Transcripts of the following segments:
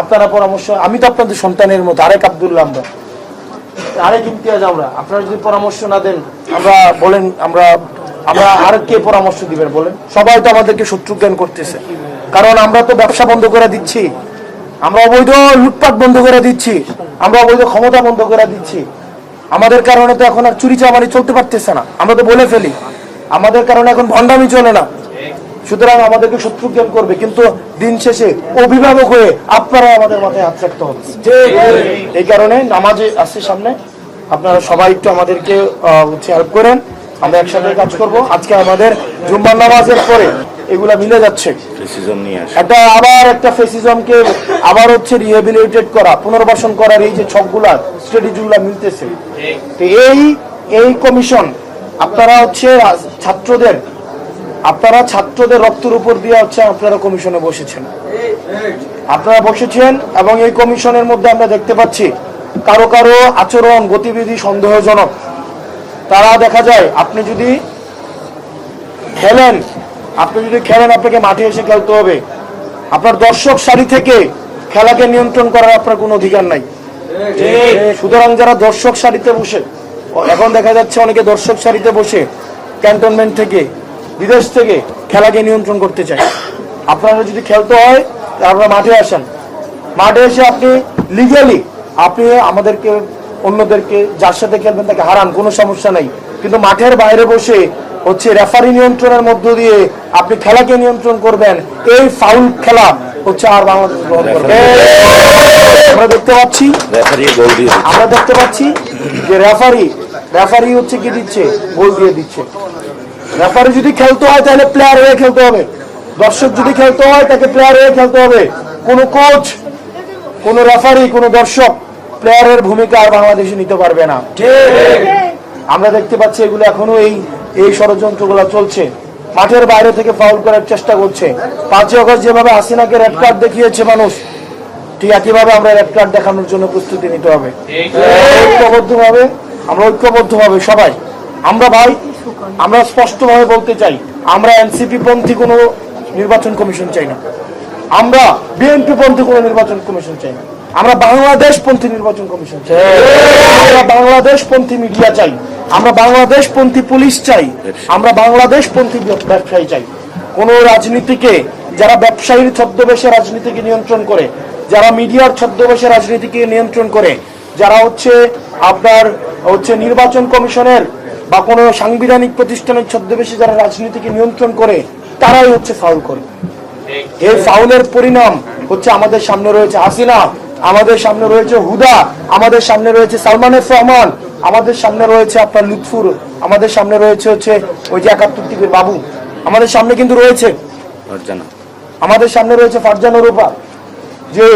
আপনারা পরামর্শ, আমি তো আপনাদের সন্তানের মতো, আরেক আব্দুল্লাহ আমরা। আরেক ইমতিয়াজ আমরা, আপনারা যদি পরামর্শ না দেন, আমরা বলেন, আমরা আমরা আর কে পরামর্শ দিবেন, বলেন। সবাই তো আমাদেরকে শত্রু জ্ঞান করতেছে। কারণ আমরা তো ব্যবসা বন্ধ করে দিচ্ছি। আমরা অবৈধ লুটপাট বন্ধ করে দিচ্ছি। আমরা অবৈধ ক্ষমতা বন্ধ করে দিচ্ছি। আমাদের কারণে তো এখন আর চুরি চামারি চলতে পারতেছে না। আমরা তো বলে ফেলি। আমাদের কারণে এখন ভণ্ডামি চলে না। সুতরাং আমাদেরকে শত্রু জ্ঞান করবে কিন্তু দিন শেষে অভিভাবক হয়ে আপনারা আমাদের মাথায় হাত রাখতে হবে। এই কারণে নামাজে আসছে সামনে। আপনারা সবাই একটু আমাদেরকে হেল্প করেন। আমরা একসাথে কাজ করব। আজকে আমাদের জুম্মার নামাজের পরে এগুলা মিলে যাচ্ছে। একটা আবার একটা ফেসিজমকে আবার হচ্ছে রিহেবিলিটেট করা পুনর্বাসন করার এই যে ছকগুলা স্ট্র্যাটেজিগুলা মিলতেছে। তো এই এই কমিশন আপনারা হচ্ছে ছাত্রদের আপনারা ছাত্রদের রক্তের উপর দিয়ে হচ্ছে আপনারা কমিশনে বসেছেন। আপনারা বসেছেন এবং এই কমিশনের মধ্যে আমরা দেখতে পাচ্ছি কারও কারও আচরণ, গতিবিধি সন্দেহজনক। তারা দেখা যায়, আপনি যদি খেলেন, আপনি যদি খেলেন, আপনাকে মাঠে এসে খেলতে হবে। আপনার দর্শক সারি থেকে খেলাকে নিয়ন্ত্রণ করার আপনার কোনো অধিকার নাই। সুতরাং যারা দর্শক সারিতে বসে, এখন দেখা যাচ্ছে অনেকে দর্শক সারিতে বসে ক্যান্টনমেন্ট থেকে বিদেশ থেকে খেলাকে নিয়ন্ত্রণ করতে চাই। আপনারা যদি খেলতে হয় আপনারা মাঠে আসেন। মাঠে এসে আপনি লিগালি আপনি আমাদেরকে অন্যদেরকে যার সাথে খেলবেন তাকে হারান কোনো সমস্যা নাই। কিন্তু মাঠের বাইরে বসে হচ্ছে রেফারি নিয়ন্ত্রণের মধ্য দিয়ে আপনি খেলাকে নিয়ন্ত্রণ করবেন। এই ফাউল খেলা হচ্ছে আর বাংলাদেশ গ্রহণ করবে আমরা দেখতে পাচ্ছি। আমরা দেখতে পাচ্ছি যে রেফারি রেফারি হচ্ছে কি দিচ্ছে? গোল দিয়ে দিচ্ছে। রেফারি যদি খেলতে হয় তাহলে প্লেয়ার হয়ে খেলতে হবে। দর্শক যদি খেলতে হয় তাকে প্লেয়ার হয়ে খেলতে হবে। কোনো কোচ কোনো রেফারি কোনো দর্শক প্লেয়ারের ভূমিকা আর বাংলাদেশে নিতে পারবে না। আমরা দেখতে পাচ্ছি এগুলো এখনও এই এই ষড়যন্ত্রগুলো চলছে। মাঠের বাইরে থেকে ফাউল করার চেষ্টা করছে। পাঁচই অগস্ট যেভাবে হাসিনাকে রেড কার্ড দেখিয়েছে মানুষ ঠিক একইভাবে আমরা রেড কার্ড দেখানোর জন্য প্রস্তুতি নিতে হবে। ঐক্যবদ্ধ ভাবে আমরা ঐক্যবদ্ধ ভাবে সবাই আমরা ভাই আমরা স্পষ্টভাবে বলতে চাই, আমরা এনসিপি পন্থী কোনো নির্বাচন কমিশন চাই না। আমরা বিএনপি পন্থী কোনো নির্বাচন কমিশন চাই না। আমরা বাংলাদেশ পন্থী নির্বাচন কমিশন চাই। আমরা বাংলাদেশ পন্থী মিডিয়া চাই। আমরা বাংলাদেশ পন্থী পুলিশ চাই। আমরা বাংলাদেশ পন্থী ব্যবসায়ী চাই। কোন রাজনীতিকে যারা ব্যবসায়ীর ছদ্মবেশে রাজনীতিকে নিয়ন্ত্রণ করে, যারা মিডিয়ার ছদ্মবেশে রাজনীতিকে নিয়ন্ত্রণ করে, যারা হচ্ছে আপনার হচ্ছে নির্বাচন কমিশনের বা কোনো সাংবিধানিক প্রতিষ্ঠানের ছদ্মবেশে যারা রাজনীতিকে নিয়ন্ত্রণ করে তারাই হচ্ছে ফাউল করে। এই ফাউলের পরিণাম হচ্ছে আমাদের সামনে রয়েছে হাসিনা আমাদের সামনে রয়েছে হুদা আমাদের সামনে রয়েছে সালমান এফ রহমান আমাদের সামনে রয়েছে আপনার লুৎফুর আমাদের সামনে রয়েছে হচ্ছে ওই যে একাত্তর টিভির বাবু। আমাদের সামনে কিন্তু রয়েছে। আমাদের সামনে রয়েছে ফারজানা রূপা যে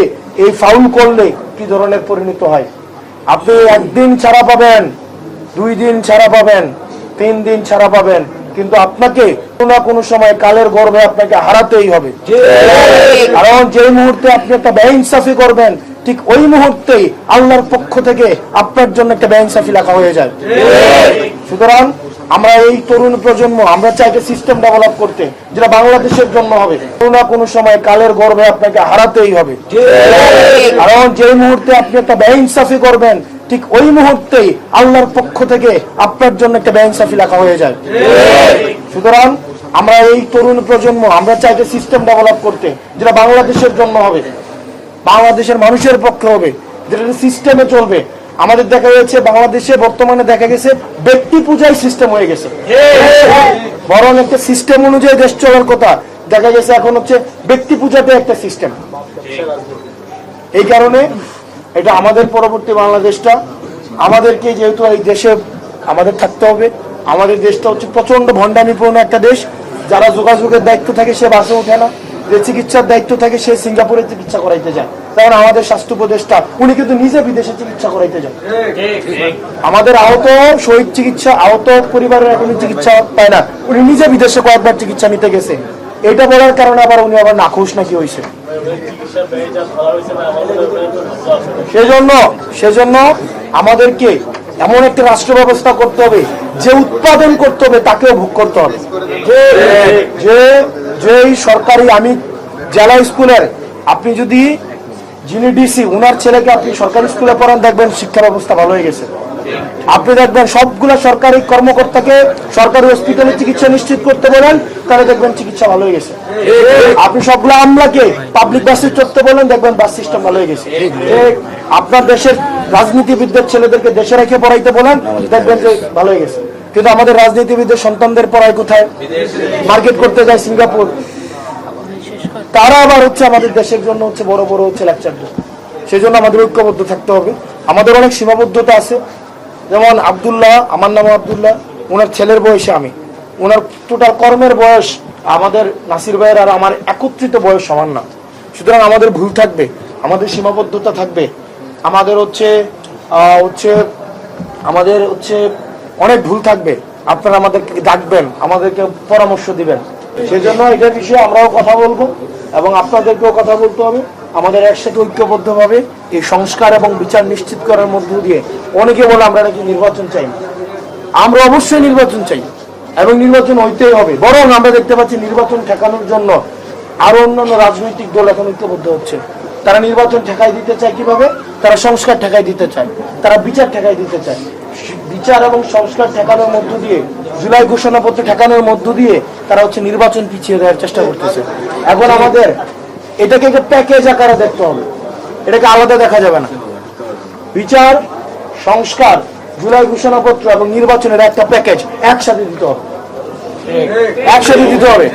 এই ফাউল করলে কি ধরনের পরিণত হয়? আপনি একদিন ছাড়া পাবেন দুই দিন ছাড়া পাবেন, তিন দিন ছাড়া পাবেন। কিন্তু আপনাকে কোনো না কোনো সময় কালের গর্ভে আপনাকে হারাতেই হবে। কারণ যে মুহূর্তে আপনি একটা বেইনসাফি করবেন, ঠিক ওই মুহূর্তেই আল্লাহর পক্ষ থেকে আপনার জন্য একটা বেইনসাফি লেখা হয়ে যায়। সুতরাং আমরা এই তরুণ প্রজন্ম, আমরা চাই একটা সিস্টেম ডেভেলপ করতে, যেটা বাংলাদেশের জন্য হবে। কোনো না কোনো সময় কালের গর্ভে আপনাকে হারাতেই হবে। কারণ যে মুহূর্তে আপনি একটা বেইনসাফি করবেন ঠিক ওই মুহূর্তেই আল্লাহর পক্ষ থেকে আপনার জন্য একটা বেইনসাফি লেখা হয়ে যায়। সুতরাং আমরা এই তরুণ প্রজন্ম, আমরা চাই একটা সিস্টেম ডেভেলপ করতে, যেটা বাংলাদেশের জন্য হবে, বাংলাদেশের মানুষের পক্ষে হবে, যেটা সিস্টেমে চলবে। আমাদের দেখা যাচ্ছে বাংলাদেশে বর্তমানে দেখা গেছে, ব্যক্তি পূজাই সিস্টেম হয়ে গেছে। বরং একটা সিস্টেম অনুযায়ী দেশ চলার কথা, দেখা গেছে এখন হচ্ছে ব্যক্তি পূজাতে একটা সিস্টেম এই কারণে এটা আমাদের পরবর্তী বাংলাদেশটা। আমাদেরকে যেহেতু এই দেশে আমাদের থাকতে হবে, আমাদের দেশটা হচ্ছে প্রচণ্ড ভণ্ডামিপূর্ণ একটা দেশ। যারা যোগাযোগের দায়িত্ব থাকে সে বাসে ওঠে না, যে চিকিৎসার দায়িত্ব থাকে সে সিঙ্গাপুরে চিকিৎসা করাইতে যায়। কারণ আমাদের স্বাস্থ্য উপদেষ্টা, উনি কিন্তু নিজে বিদেশে চিকিৎসা করাইতে যান। আমাদের আহত, শহীদ চিকিৎসা, আহত পরিবারের এখনও চিকিৎসা পায় না। উনি নিজে বিদেশে কয়েকবার চিকিৎসা নিতে গেছে। এটা বলার কারণে আবার উনি আবার নাখোশ নাকি হয়েছে সেজন্য সেজন্য আমাদেরকে এমন একটা রাষ্ট্র ব্যবস্থা করতে হবে, যে উৎপাদন করতে হবে, তাকেও ভোগ করতে হবে। যে যে এই সরকারি, আমি জেলা স্কুলের, আপনি যদি যিনি ডিসি, উনার ছেলেকে আপনি সরকারি স্কুলে পড়ান, দেখবেন শিক্ষা ব্যবস্থা ভালো হয়ে গেছে। আপনি দেখবেন সবগুলা সরকারি কর্মকর্তাকে সরকারি হসপিটালে চিকিৎসা নিশ্চিত করতে বলেন তাহলে দেখবেন চিকিৎসা ভালো হয়ে গেছে। আপনি সবগুলো আমলাকে পাবলিক বাসে চড়তে বলেন, দেখবেন বাস সিস্টেম ভালো হয়ে গেছে। আপনার দেশের রাজনীতিবিদদের ছেলেদেরকে দেশে রেখে পড়াইতে বলেন, দেখবেন যে ভালো হয়ে গেছে। কিন্তু আমাদের রাজনীতিবিদদের সন্তানদের পড়ায় কোথায়? মার্কেট করতে যায় সিঙ্গাপুর। তারা আবার হচ্ছে আমাদের দেশের জন্য হচ্ছে বড় বড় হচ্ছে লেকচার সেই জন্য আমাদের ঐক্যবদ্ধ থাকতে হবে। আমাদের অনেক সীমাবদ্ধতা আছে। যেমন আব্দুল্লাহ, আমার নাম আব্দুল্লাহ ওনার ছেলের বয়সে আমি। ওনার টোটাল কর্মের বয়স আমাদের নাসির ভাইয়ের আর আমার একত্রিত বয়স সমান না। সুতরাং আমাদের ভুল থাকবে, আমাদের সীমাবদ্ধতা থাকবে। আমাদের হচ্ছে হচ্ছে, আমাদের হচ্ছে অনেক ভুল থাকবে। আপনারা আমাদেরকে ডাকবেন, আমাদেরকে পরামর্শ দিবেন। সেই জন্য এটার বিষয়ে আমরাও কথা বলব এবং আপনাদেরকেও কথা বলতে হবে। আমাদের একসাথে ঐক্যবদ্ধভাবে এই সংস্কার এবং বিচার নিশ্চিত করার মধ্য দিয়ে অনেকে বলে আমরা নাকি নির্বাচন চাই আমরা অবশ্যই নির্বাচন চাই এবং নির্বাচন হইতেই হবে। বরং আমরা দেখতে পাচ্ছি নির্বাচন ঠেকানোর জন্য আরও অন্যান্য রাজনৈতিক দল এখন ঐক্যবদ্ধ হচ্ছে। তারা নির্বাচন ঠেকাই দিতে চায় কীভাবে? তারা সংস্কার ঠেকাই দিতে চায়। তারা বিচার ঠেকাই দিতে চায়। বিচার এবং সংস্কার ঠেকানোর মধ্য দিয়ে, জুলাই ঘোষণাপত্র ঠেকানোর মধ্য দিয়ে তারা হচ্ছে নির্বাচন পিছিয়ে দেওয়ার চেষ্টা করতেছে। এখন আমাদের এটাকে একটা প্যাকেজ আকারে দেখতে হবে। এটাকে আলাদা দেখা যাবে না। বিচার, সংস্কার, জুলাই ঘোষণাপত্র এবং নির্বাচনের একটা প্যাকেজ একসাথে দিতে হবে। একসাথে দিতে হবে।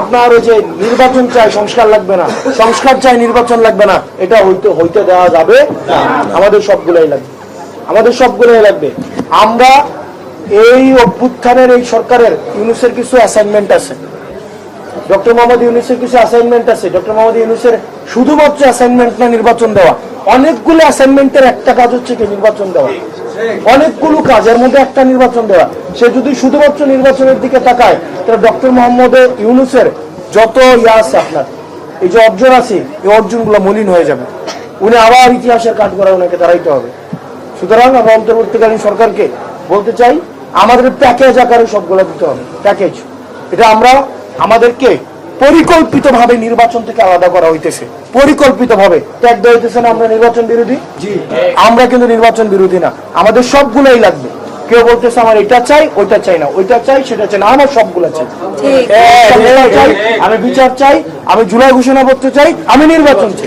আপনার ওই যে নির্বাচন চাই, সংস্কার লাগবে না। সংস্কার চাই, নির্বাচন লাগবে না। এটা হইতে হইতে দেওয়া যাবে আমাদের সবগুলাই লাগবে। আমাদের সবগুলাই লাগবে। আমরা এই অভ্যুত্থানের এই সরকারের, ইউনুসের কিছু অ্যাসাইনমেন্ট আছে। ডক্টর মোহাম্মদ ইউনুসের কিছু অ্যাসাইনমেন্ট আছে। ডক্টর মোহাম্মদ ইউনুসের শুধুমাত্র অ্যাসাইনমেন্ট না, নির্বাচন দেওয়া। অনেকগুলো অ্যাসাইনমেন্টের একটা কাজ হচ্ছে কি, নির্বাচন দেওয়া। অনেকগুলো কাজের মধ্যে একটা নির্বাচন দেওয়া। সে যদি শুধুমাত্র নির্বাচনের দিকে তাকায়, তাহলে ডক্টর মোহাম্মদ ইউনুসের যত ইয়া আছে আপনার, এই যে অর্জন আছে, এই অর্জনগুলো মলিন হয়ে যাবে। উনি আবার ইতিহাসের কাজ করা ওনাকে দাঁড়াইতে হবে। সুতরাং আমরা অন্তর্বর্তীকালীন সরকারকে বলতে চাই, আমাদের প্যাকেজ আকারে সবগুলো দিতে হবে। প্যাকেজ এটা আমরা আমাদেরকে পরিকল্পিত ভাবে নির্বাচন থেকে আলাদা করা হইতেছে। পরিকল্পিত ভাবে ত্যাগ দেওয়া হইতেছে না আমরা নির্বাচন বিরোধী? আমরা কিন্তু নির্বাচন বিরোধী না। আমাদের সবগুলোই লাগবে। কেউ বলতেছে আমার এটা চাই ওইটা চাই না ওইটা চাই সেটা চাই না আমার সবগুলো চাই। ঠিক। সংস্কার চাই, আমি বিচার চাই আমি জুলাই ঘোষণাপত্র চাই আমি নির্বাচন চাই।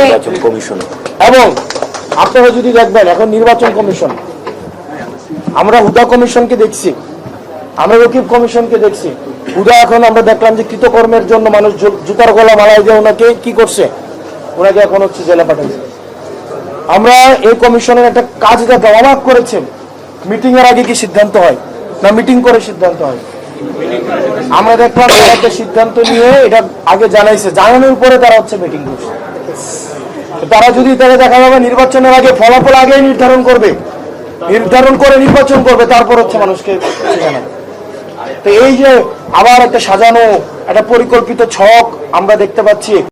নির্বাচন কমিশন। এবং আপনারা যদি দেখবেন এখন নির্বাচন কমিশন। আমরা হুদা কমিশনকে দেখছি আমরা রকিব কমিশনকে দেখছি। হুদা এখন আমরা দেখলাম যে কৃতকর্মের জন্য মানুষ জুতার গলা মালাই দিয়ে ওনাকে কি করছে? ওনাকে এখন হচ্ছে জেলে পাঠাচ্ছে আমরা এই কমিশনের একটা কাজ দেখলাম অবাক করেছে মিটিং এর আগে কি সিদ্ধান্ত হয়? না মিটিং করে সিদ্ধান্ত হয়। আমরা দেখলাম একটা সিদ্ধান্ত নিয়ে এটা আগে জানাইছে। জানানোর পরে তারা হচ্ছে মিটিং করছে। তারা যদি তাহলে দেখা যাবে নির্বাচনের আগে ফলাফল আগেই নির্ধারণ করবে। নির্ধারণ করে নির্বাচন করবে, তারপর হচ্ছে মানুষকে জানাবে। তো এই যে আবার একটা সাজানো একটা পরিকল্পিত ছক আমরা দেখতে পাচ্ছি।